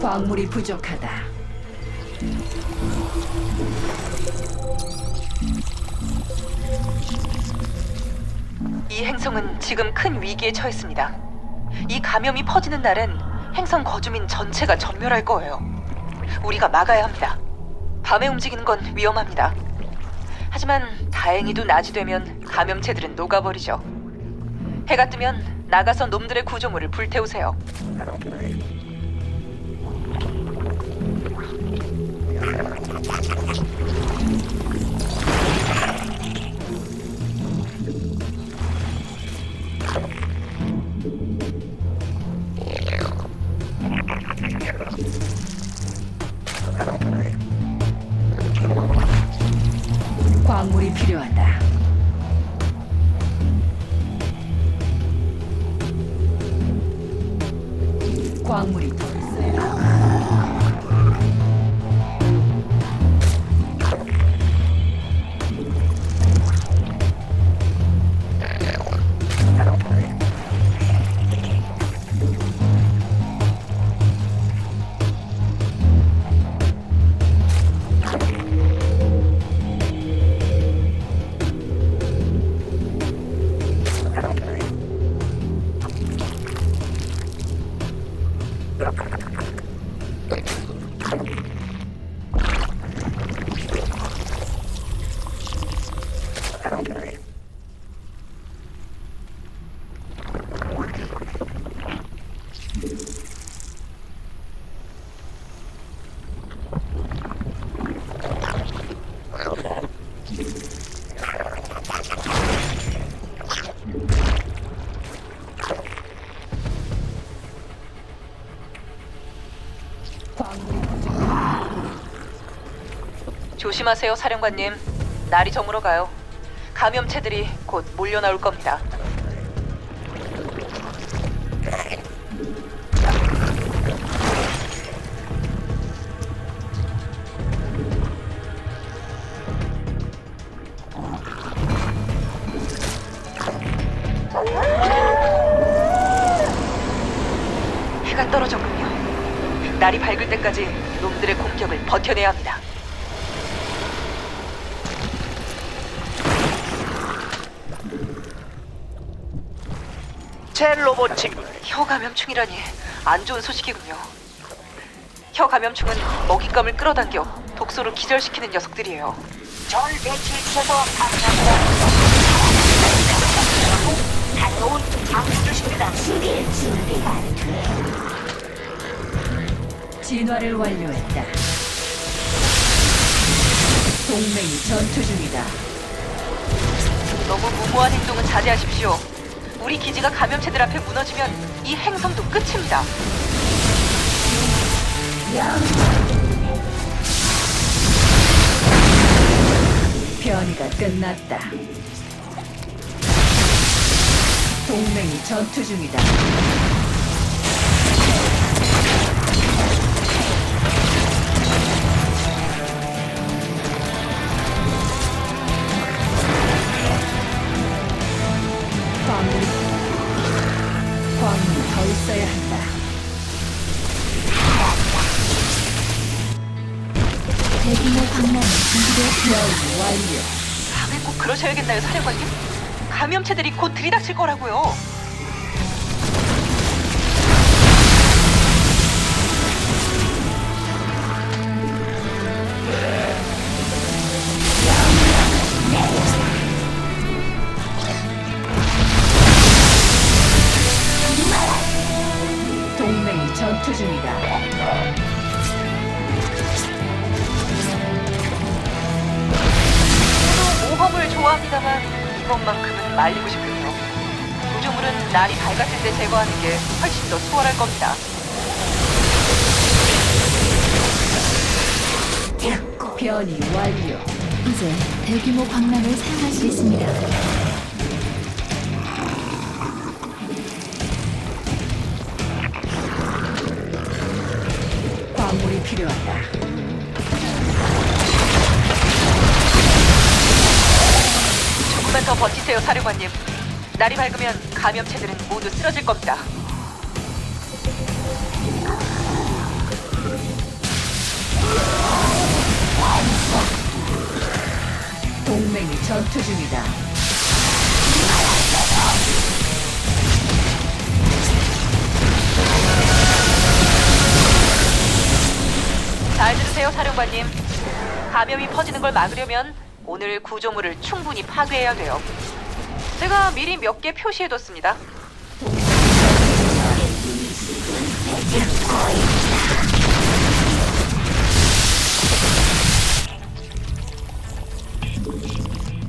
광물이 부족하다. 이 행성은 지금 큰 위기에 처했습니다. 이 감염이 퍼지는 날엔 행성 거주민 전체가 전멸할 거예요. 우리가 막아야 합니다. 밤에 움직이는 건 위험합니다. 하지만 다행히도 낮이 되면 감염체들은 녹아버리죠. 해가 뜨면 나가서 놈들의 구조물을 불태우세요. 광물이 필요하다. 광물이 더 광 조심하세요, 사령관님. 날이 저물어 가요. 감염체들이 곧 몰려 나올 겁니다. 해가 떨어졌군요. 날이 밝을 때까지 놈들의 공격을 버텨내야 합니다. 제 로봇 친구 혀 감염충이라니 안 좋은 소식이군요. 혀 감염충은 먹잇감을 끌어당겨 독소로 기절시키는 녀석들이에요. 절 배치시켜서 감사합니다. 다녀온 장수 주십니다. 진화를 완료했다. 동맹이 전투 중이다. 너무 무모한 행동은 자제하십시오. 우리 기지가 감염체들 앞에 무너지면 이 행성도 끝입니다. 변이가 끝났다. 동맹이 전투 중이다. 대규모 광란이 준비되었습니다. 밤에 꼭 그러셔야겠나요, 사령관님? 감염체들이 곧 들이닥칠 거라고요. 말리고 싶군요. 구조물은 날이 밝았을 때 제거하는 게 훨씬 더 수월할 겁니다. 변이 완료. 이제 대규모 광란을 사용할 수 있습니다. 광물이 필요하다. 더 버티세요, 사령관님. 날이 밝으면 감염체들은 모두 쓰러질 겁니다. 동맹이 전투 중이다. 잘 들으세요, 사령관님. 감염이 퍼지는 걸 막으려면 오늘 구조물을 충분히 파괴해야 돼요. 제가 미리 몇 개 표시해뒀습니다.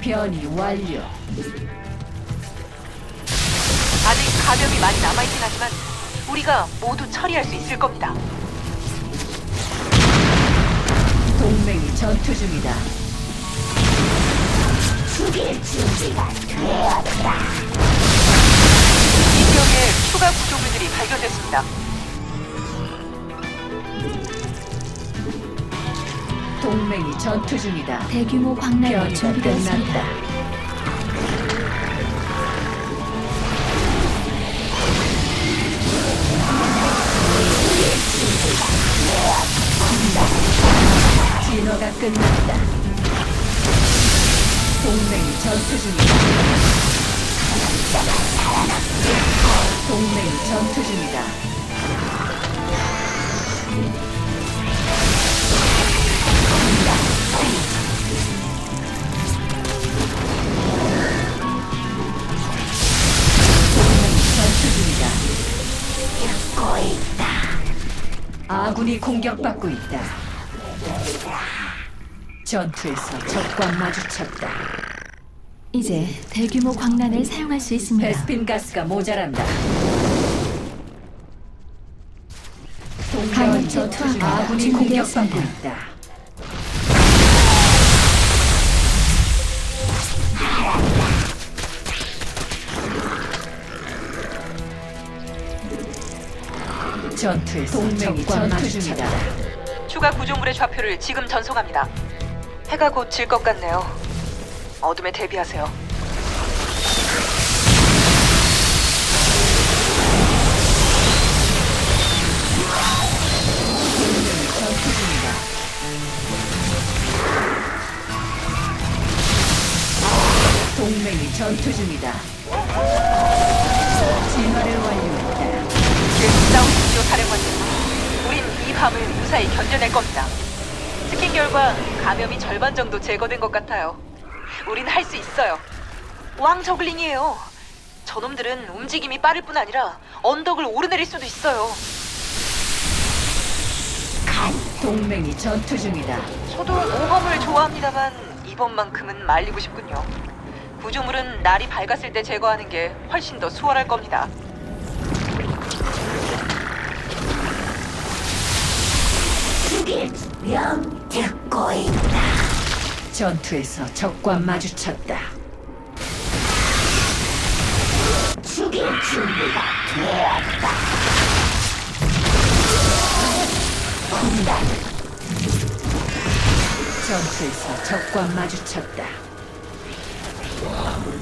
변이 완료. 아직 감염이 많이 남아있긴 하지만 우리가 모두 처리할 수 있을 겁니다. 동맹이 전투 중이다. 이 지역에 추가 구조물들이 발견됐습니다. 동맹이 전투 중이다. 대규모 광란이 변이가 준비되었습니다. 끝났다. 전투 중이다. 전투 중이다. 아군이 공격받고 있다. 전투에서 적과 마주쳤다. 이제 대규모 광란을 사용할 수 있습니다. 베스핀 가스가 모자란다. 동맹이 감염체 전투 중 투하가 아군이 공격받고 준비되었습니다. 있다. 전투에서 동맹이 전투 중이다. 추가 구조물의 좌표를 지금 전송합니다. 해가 곧 질 것 같네요. 어둠에 대비하세요. 동맹이 전투 중이다. 진화를 완료했다. 싸우십시오, 사령관님. 우린 이 밤을 무사히 견뎌낼 겁니다. 스킨 결과 감염이 절반 정도 제거된 것 같아요. 우린 할 수 있어요. 왕 저글링이에요. 저놈들은 움직임이 빠를 뿐 아니라 언덕을 오르내릴 수도 있어요. 동맹이 전투 중이다. 저도 모험을 좋아합니다만 이번만큼은 말리고 싶군요. 구조물은 날이 밝았을 때 제거하는 게 훨씬 더 수월할 겁니다. 전투에서 적과 마주쳤다. 전투에서 적과 마주쳤다.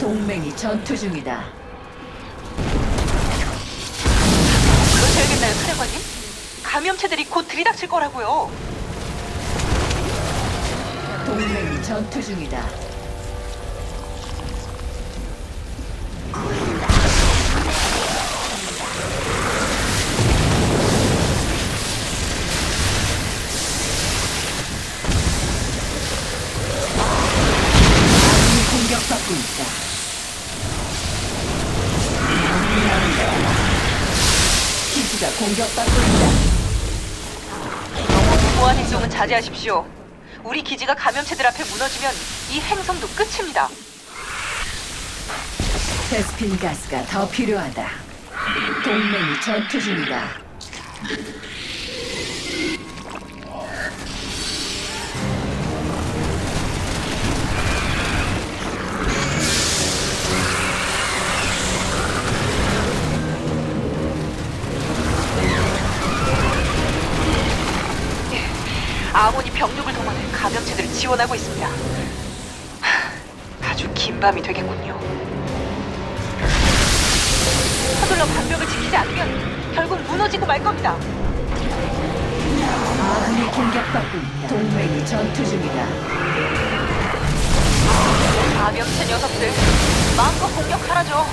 동맹이 전투 중이다. 그러셔야겠나요, 사령관님? 감염체들이 곧 들이닥칠 거라고요. 동맹이 전투 중이다. 공격받고 있다. 너무 무모한 행동은 자제하십시오. 우리 기지가 감염체들 앞에 무너지면 이 행성도 끝입니다. 베스핀 가스가 더 필요하다. 동맹이 전투 중이다. 밤이 되겠군요. 서둘러 방벽을 지키지 않으면 결국 무너지고 말 겁니다. 아군이 공격받고 있다. 동맹이 전투 중이다. 감염체 녀석들 마음껏 공격하라죠.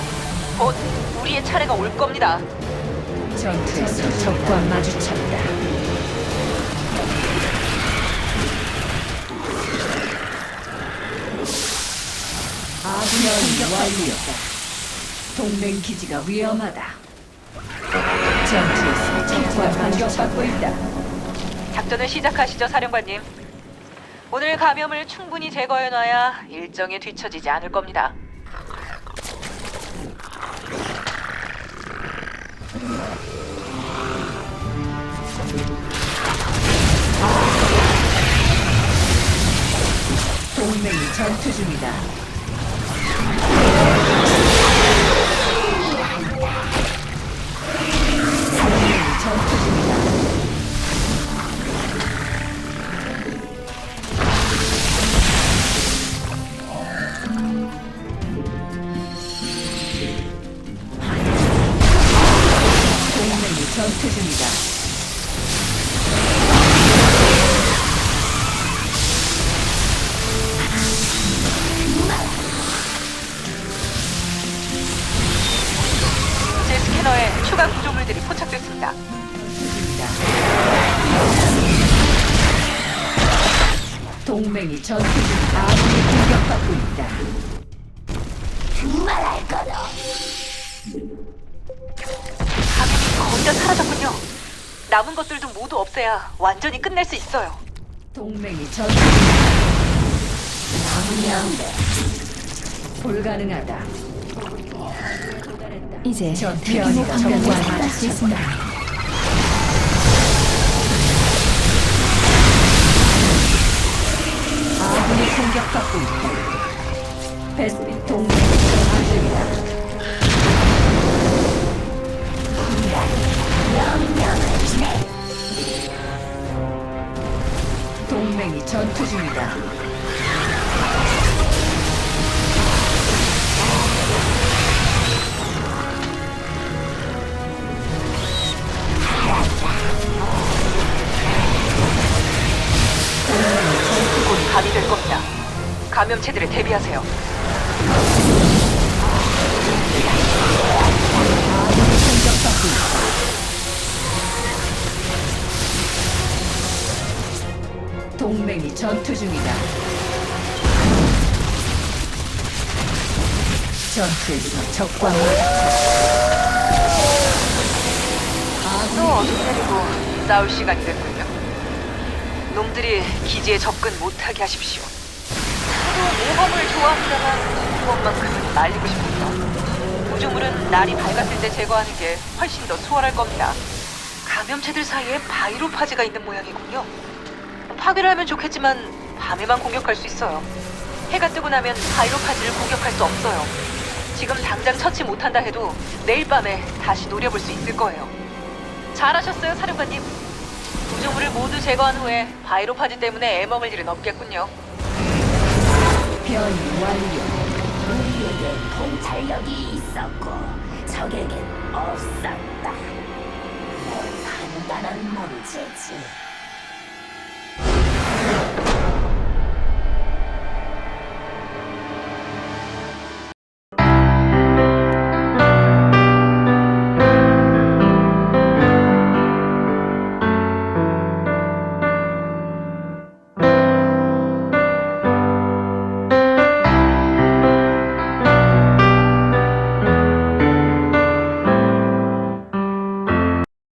곧 우리의 차례가 올 겁니다. 전투에서 적과 마주쳤다. 아군의 완료다. 동맹 기지가 위험하다. 전투에서 적과 공격받고 있다. 작전을 시작하시죠, 사령관님. 오늘 감염을 충분히 제거해놔야 일정에 뒤처지지 않을 겁니다. 동맹이 전투 중이다. 추가 구조물들이 포착됐습니다. 동맹이 전투 중 아군이 공격받고 있다. 감염이 거의 다 사라졌군요. 남은 것들도 모두 없애야 완전히 끝낼 수 있어요. 동맹이 전투 중이다. 불가능하다. 이제 저 대규모 정말 사용할 수 있습니다. 아군이 공격받고 있다. 베스핀 동맹이 전투 중이다. 동맹이 전투 중이다. 감염체들에 대비하세요. 동맹이 전투 중이다. 전투에서 적과 또 어둠 내리고 싸울 시간이 됐군요. 놈들이 기지에 접근 못하게 하십시오. 모험을 좋아합니다만 무엇만큼은 말리고 싶어요. 구조물은 날이 밝았을 때 제거하는 게 훨씬 더 수월할 겁니다. 감염체들 사이에 바이로파즈가 있는 모양이군요. 파괴를 하면 좋겠지만 밤에만 공격할 수 있어요. 해가 뜨고 나면 바이로파즈를 공격할 수 없어요. 지금 당장 처치 못한다 해도 내일 밤에 다시 노려볼 수 있을 거예요. 잘하셨어요, 사령관님. 구조물을 모두 제거한 후에 바이로파즈 때문에 애먹을 일은 없겠군요. 변이 완료. 우리에게 통찰력이 있었고 적에겐 없었다. 넌 단단한 문제지.